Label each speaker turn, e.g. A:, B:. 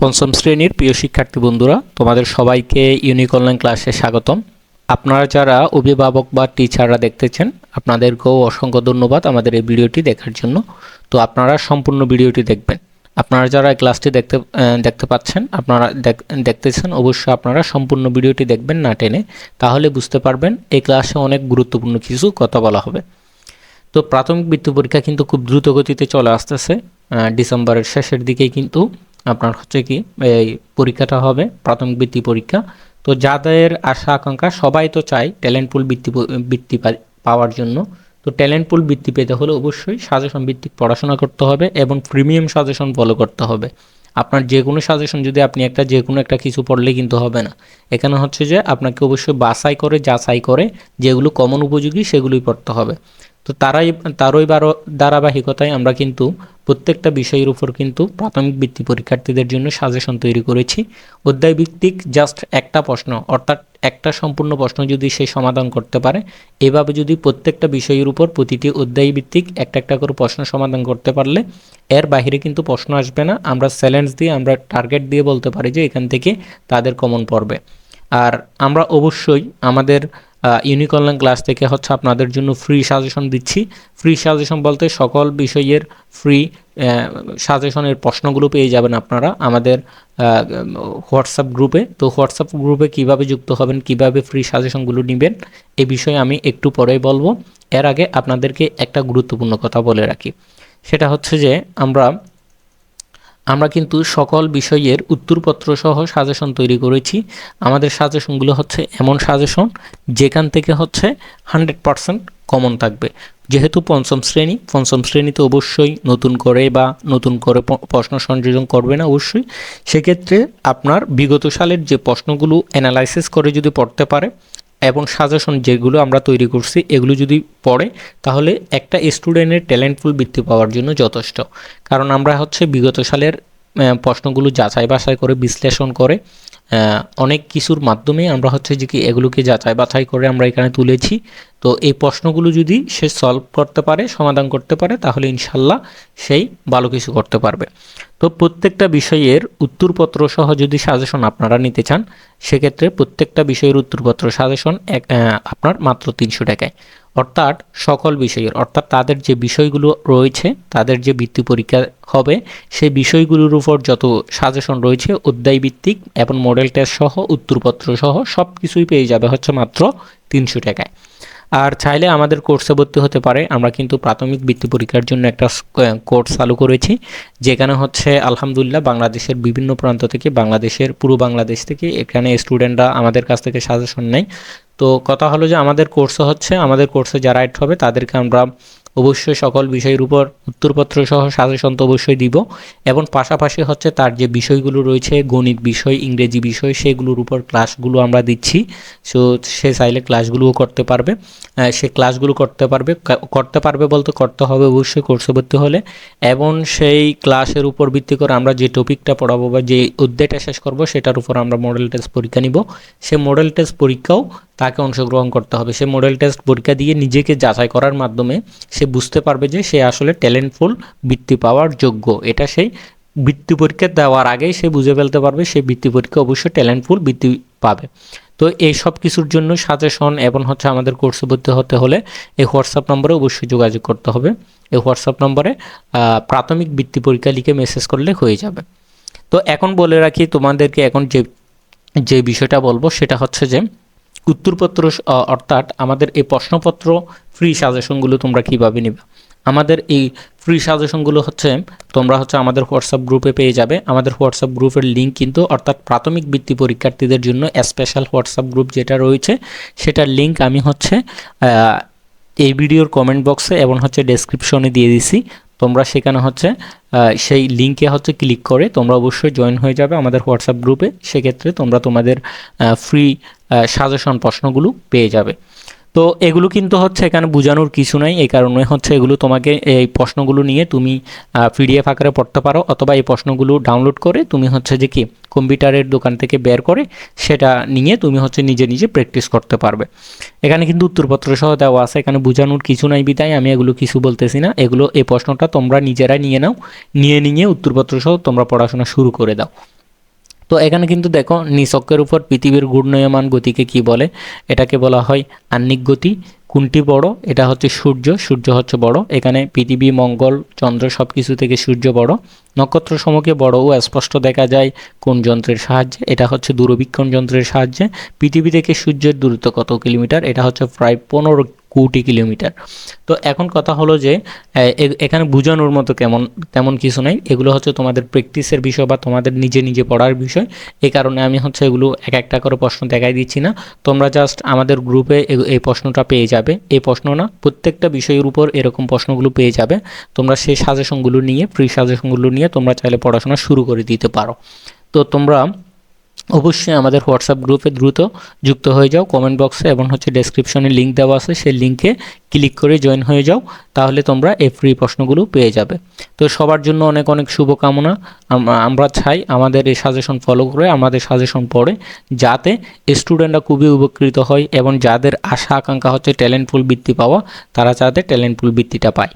A: পঞ্চম শ্রেণির প্রিয় শিক্ষার্থী বন্ধুরা, তোমাদের সবাইকে ইউনিক অনলাইন ক্লাসে স্বাগতম। আপনারা যারা অভিভাবক বা টিচাররা দেখতেছেন, আপনাদেরকেও অসংখ্য ধন্যবাদ আমাদের এই ভিডিওটি দেখার জন্য। তো আপনারা সম্পূর্ণ ভিডিওটি দেখবেন। আপনারা যারা এই ক্লাসটি দেখতে দেখতে পাচ্ছেন, আপনারা দেখ- দেখতেছেন, অবশ্যই আপনারা সম্পূর্ণ ভিডিওটি দেখবেন না টেনে, তাহলে বুঝতে পারবেন এই ক্লাসে অনেক গুরুত্বপূর্ণ কিছু কথা বলা হবে। তো প্রাথমিক বৃত্তি পরীক্ষা কিন্তু খুব দ্রুত গতিতে চলে আসতেছে ডিসেম্বরের শেষের দিকেই কিন্তু আপনার হচ্ছে কি, এই পরীক্ষাটা হবে, প্রাথমিক বৃত্তি পরীক্ষা। তো যাদের আশা, আকাঙ্ক্ষা, সবাই তো চায় ট্যালেন্ট পুল বৃত্তি বৃত্তি পাওয়ার জন্য। তো ট্যালেন্ট পুল বৃত্তি পেতে হলে অবশ্যই সাজেশন ভিত্তিক পড়াশোনা করতে হবে এবং প্রিমিয়াম সাজেশন ফলো করতে হবে। আপনার যে কোনো সাজেশন যদি আপনি একটা যে কোনো একটা কিছু পড়লে কিন্তু হবে না। এখানে হচ্ছে যে আপনাকে অবশ্যই বাছাই করে, যাচাই করে যেগুলো কমন উপযোগী সেগুলোই পড়তে হবে। তো তারাই, তারই বারো ধারাবাহিকতায় আমরা কিন্তু প্রত্যেকটা বিষয়ের উপর কিন্তু প্রাথমিক বৃত্তি পরীক্ষার্থীদের জন্য সাজেশন তৈরি করেছি। অধ্যায় ভিত্তিক জাস্ট একটা প্রশ্ন, অর্থাৎ একটা সম্পূর্ণ প্রশ্ন যদি সে সমাধান করতে পারে, এভাবে যদি প্রত্যেকটা বিষয়ের উপর প্রতিটি অধ্যায় ভিত্তিক একটা একটা করে প্রশ্ন সমাধান করতে পারলে, এর বাইরে কিন্তু প্রশ্ন আসবে না। আমরা চ্যালেঞ্জ দিয়ে, আমরা টার্গেট দিয়ে বলতে পারি যে এখান থেকে তাদের কমন পড়বে। আর আমরা অবশ্যই আমাদের ইউনিক অনলাইন ক্লাস থেকে হচ্ছে আপনাদের জন্য ফ্রি সাজেশন দিচ্ছি। ফ্রি সাজেশন বলতে সকল বিষয়ের ফ্রি সাজেশনের প্রশ্নগুলো পেয়ে যাবেন আপনারা আমাদের হোয়াটসঅ্যাপ গ্রুপে তো হোয়াটসঅ্যাপ গ্রুপে কীভাবে যুক্ত হবেন, কীভাবে ফ্রি সাজেশনগুলো নেবেন, এ বিষয়ে আমি একটু পরেই বলব। এর আগে আপনাদেরকে একটা গুরুত্বপূর্ণ কথা বলে রাখি। সেটা হচ্ছে যে আমরা আমরা কিন্তু সকল বিষয়ের উত্তরপত্র সহ সাজেশন তৈরি করেছি। আমাদের সাজেশনগুলো হচ্ছে এমন সাজেশন, যেখান থেকে হচ্ছে হান্ড্রেড পারসেন্ট কমন থাকবে। যেহেতু পঞ্চম শ্রেণি, পঞ্চম শ্রেণীতে অবশ্যই নতুন করে বা নতুন করে প্রশ্ন সংযোজন করবে না অবশ্যই। সেক্ষেত্রে আপনার বিগত সালের যে প্রশ্নগুলো অ্যানালাইসিস করে যদি পড়তে পারে এবং সাজেশন যেগুলো আমরা তৈরি করছি এগুলো যদি পড়ে, তাহলে একটা স্টুডেন্টের ট্যালেন্টফুল বৃত্তি পাওয়ার জন্য যথেষ্ট। কারণ আমরা হচ্ছে বিগত সালের প্রশ্নগুলো যাচাই বাছাই করে, বিশ্লেষণ করে অনেক কিছুর মাধ্যমে আমরা হচ্ছে যে কি এগুলোকে যাচাই বাছাই করে আমরা এখানে তুলেছি। তো এই প্রশ্নগুলো যদি সে সলভ করতে পারে, সমাধান করতে পারে, তাহলে ইনশাল্লাহ সেই ভালো কিছু করতে পারবে। তো প্রত্যেকটা বিষয়ের উত্তরপত্র সহ যদি সাজেশন আপনারা নিতে চান, সেক্ষেত্রে প্রত্যেকটা বিষয়ের উত্তরপত্র সাজেশন এক আপনার মাত্র তিনশো টাকায়। অর্থাৎ সকল বিষয়ের, অর্থাৎ তাদের যে বিষয়গুলো রয়েছে, তাদের যে বৃত্তি পরীক্ষা হবে, সেই বিষয়গুলোর উপর যত সাজেশন রয়েছে অধ্যায় ভিত্তিক এবং মডেল টেস্ট সহ, উত্তরপত্র সহ সব কিছুই পেয়ে যাবে হচ্ছে মাত্র তিনশো টাকায়। আর চাইলে আমাদের কোর্সে ভর্তি হতে পারে, আমরা কিন্তু প্রাথমিক বৃত্তি পরীক্ষার জন্য একটা কোর্স চালু করেছি, যেখানে হচ্ছে আলহামদুলিল্লাহ বাংলাদেশের বিভিন্ন প্রান্ত থেকে, বাংলাদেশের, পুরো বাংলাদেশ থেকে এখানে স্টুডেন্টরা আমাদের কাছ থেকে সাজেশন নেয়। তো কথা হলো যে আমাদের কোর্সে হচ্ছে, আমাদের কোর্সে যারা অ্যাড হবে তাদেরকে আমরা অবশ্যই সকল বিষয়ের উপর উত্তরপত্র সহ সাজেশন তো অবশ্যই দিব। এবং পাশাপাশি হচ্ছে তার যে বিষয়গুলো রয়েছে, গণিত বিষয়, ইংরেজি বিষয়, সেগুলোর উপর ক্লাসগুলো আমরা দিচ্ছি। সো সে চাইলে ক্লাসগুলোও করতে পারবে। সে ক্লাসগুলো করতে পারবে করতে পারবে বলতে করতে হবে অবশ্যই কোর্সে ভর্তি হলে। এবং সেই ক্লাসের উপর ভিত্তি করে আমরা যে টপিকটা পড়াবো বা যে অধ্যায়টা শেষ করব, সেটার উপর আমরা মডেল টেস্ট পরীক্ষা নিব। সে মডেল টেস্ট পরীক্ষাও তাকে অংশগ্রহণ করতে হবে। সে মডেল টেস্ট পরীক্ষা দিয়ে নিজেকে যাচাই করার মাধ্যমে সে বুঝতে পারবে যে সে আসলে ট্যালেন্টফুল বৃত্তি পাওয়ার যোগ্য। এটা সেই বৃত্তি পরীক্ষা দেওয়ার আগেই সে বুঝে ফেলতে পারবে, সে বৃত্তি পরীক্ষা অবশ্যই ট্যালেন্টফুল বৃত্তি পাবে। তো এই সব কিছুর জন্য সাজেশন এবং হচ্ছে আমাদের কোর্সে ভর্তি হতে হলে এই হোয়াটসঅ্যাপ নম্বরে অবশ্যই যোগাযোগ করতে হবে। এই হোয়াটসঅ্যাপ নম্বরে প্রাথমিক বৃত্তি পরীক্ষা লিখে মেসেজ করলে হয়ে যাবে। তো এখন বলে রাখি তোমাদেরকে এখন যে যে বিষয়টা বলব সেটা হচ্ছে যে উত্তরপত্র অর্থাৎ আমাদের এই প্রশ্নপত্র ফ্রি সাজেশনগুলো তোমরা কীভাবে নেবে? আমাদের এই ফ্রি সাজেশনগুলো হচ্ছে, তোমরা হচ্ছে আমাদের হোয়াটসঅ্যাপ গ্রুপে পেয়ে যাবে। আমাদের হোয়াটসঅ্যাপ গ্রুপের লিঙ্ক কিন্তু, অর্থাৎ প্রাথমিক বৃত্তি পরীক্ষার্থীদের জন্য স্পেশাল হোয়াটসঅ্যাপ গ্রুপ যেটা রয়েছে, সেটার লিঙ্ক আমি হচ্ছে এই ভিডিওর কমেন্ট বক্সে এবং হচ্ছে ডেসক্রিপশনে দিয়ে দিছি। তোমরা সেখানে হচ্ছে সেই লিঙ্কে হচ্ছে ক্লিক করে তোমরা অবশ্যই জয়েন হয়ে যাবে আমাদের হোয়াটসঅ্যাপ গ্রুপে সেক্ষেত্রে তোমরা তোমাদের ফ্রি সাজেশন প্রশ্নগুলো পেয়ে যাবে। তো এগুলো কিন্তু হচ্ছে এখানে বোঝানোর কিছু নাই, এই কারণে হচ্ছে এগুলো তোমাকে এই প্রশ্নগুলো নিয়ে তুমি পিডিএফ আকারে পড়তে পারো অথবা এই প্রশ্নগুলো ডাউনলোড করে তুমি হচ্ছে যে কি কম্পিউটারের দোকান থেকে বের করে সেটা নিয়ে তুমি হচ্ছে নিজে নিজে প্র্যাকটিস করতে পারবে। এখানে কিন্তু উত্তরপত্র সহ দেওয়া আছে, এখানে বোঝানোর কিছু নাই বিদায় আমি এগুলো কিছু বলতেছি না। এগুলো, এই প্রশ্নটা তোমরা নিজেরাই নিয়ে নাও, নিয়ে নিয়ে উত্তরপত্র সহ তোমরা পড়াশোনা শুরু করে দাও। তো এখানে কিন্তু দেখো নিচকের উপর পৃথিবীর ঘূর্ণয়মান গতিকে কি বলে? এটাকে বলা হয় আহ্নিক গতি। কোনটি বড়? এটা হচ্ছে সূর্য সূর্য হচ্ছে বড়। এখানে পৃথিবী, মঙ্গল, চন্দ্র সব কিছু থেকে সূর্য বড়। নক্ষত্র সমূহকে বড় ও স্পষ্ট দেখা যায় কোন যন্ত্রের সাহায্যে? এটা হচ্ছে দূরবীক্ষণ যন্ত্রের সাহায্যে। পৃথিবী থেকে সূর্যের দূরত্ব কত কিলোমিটার? এটা হচ্ছে প্রায় পনেরো কোটি কিলোমিটার। তো এখন কথা হলো যে, এ- এ- এখানে বোঝানোর মতো কেমন, তেমন কিছু নাই। এগুলো হচ্ছে তোমাদের প্র্যাকটিসের বিষয় বা তোমাদের নিজে নিজে পড়ার বিষয়। এই কারণে আমি হচ্ছে এগুলো এক একটা করে প্রশ্ন দেখাই দিচ্ছি না। তোমরা জাস্ট আমাদের গ্রুপে এই প্রশ্নটা পেয়ে যাবে। এই প্রশ্ন না, প্রত্যেকটা বিষয়ের উপর এরকম প্রশ্নগুলো পেয়ে যাবে। তোমরা সেই সাজেশনগুলো নিয়ে ফ্রি সাজেশনগুলো নিয়ে তোমরা চাইলে পড়াশোনা শুরু করে দিতে পারো। তো তোমরা অবশ্যই আমাদের হোয়াটসঅ্যাপ গ্রুপে দ্রুত যুক্ত হয়ে যাও কমেন্ট বক্সে এবং হচ্ছে ডেসক্রিপশনে লিঙ্ক দেওয়া আছে, সেই লিঙ্কে ক্লিক করে জয়েন হয়ে যাও, তাহলে তোমরা এই ফ্রি প্রশ্নগুলো পেয়ে যাবে। তো সবার জন্য অনেক অনেক শুভকামনা, আম- আমরা চাই আমাদের এই সাজেশন ফলো করে, আমাদের সাজেশন পড়ে, যাতে স্টুডেন্টরা খুবই উপকৃত হয় এবং যাদের আশা আকাঙ্ক্ষা হচ্ছে ট্যালেন্টফুল বৃত্তি পাওয়া, তারা যাতে ট্যালেন্টফুল বৃত্তিটা পায়।